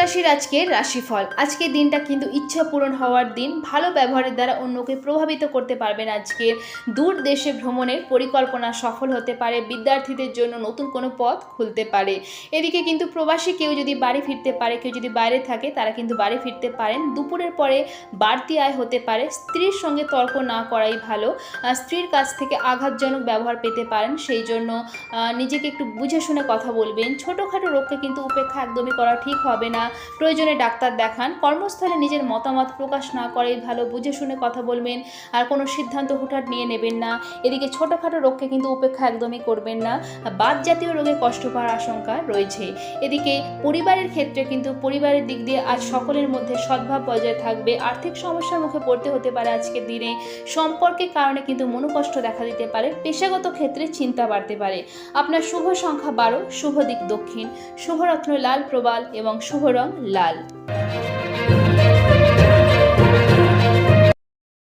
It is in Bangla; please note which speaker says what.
Speaker 1: রাশির আজকের রাশিফল। আজকের দিনটা কিন্তু ইচ্ছা পূরণ হওয়ার দিন। ভালো ব্যবহারের দ্বারা অন্যকে প্রভাবিত করতে পারবেন আজকের। দূর দেশে ভ্রমণের পরিকল্পনা সফল হতে পারে। বিদ্যার্থীদের জন্য নতুন কোনো পথ খুলতে পারে। এদিকে কিন্তু প্রবাসী কেউ যদি বাড়ি ফিরতে পারে, কেউ যদি বাইরে থাকে, তারা কিন্তু বাড়ি ফিরতে পারেন। দুপুরের পরে বাড়তি আয় হতে পারে। স্ত্রীর সঙ্গে তর্ক না করাই ভালো। স্ত্রীর কাছ থেকে আঘাতজনক ব্যবহার পেতে পারেন। সেই জন্য নিজেকে একটু বুঝে শুনে কথা বলবেন। ছোটোখাটো রোগকে কিন্তু উপেক্ষা একদমই করা ঠিক হবে না। প্রয়োজনে ডাক্তার দেখান, কর্মস্থলে নিজের মতামত প্রকাশ না করে ভালো বুঝে শুনে কথা বলবেন, আর কোনো সিদ্ধান্ত হুটহাট নিয়ে নেবেন না। এদিকে ছোটোখাটো রোগকে কিন্তু উপেক্ষা একদমই করবেন না। বাদ জাতীয় রোগে কষ্ট পাওয়ার আশঙ্কা রয়েছে। এদিকে পরিবারের ক্ষেত্রে কিন্তু পরিবারের দিক দিয়ে আজ সকলের মধ্যে সদ্ভাব বজায় থাকবে। আর্থিক সমস্যার মুখে পড়তে হতে পারে আজকের দিনে। সম্পর্কের কারণে কিন্তু মনোকষ্ট দেখা দিতে পারে। পেশাগত ক্ষেত্রে চিন্তা বাড়তে পারে। আপনার শুভ সংখ্যা বারো শুভ দিক দক্ষিণ। শুভরত্ন লাল প্রবাল এবং শুভ রং লাল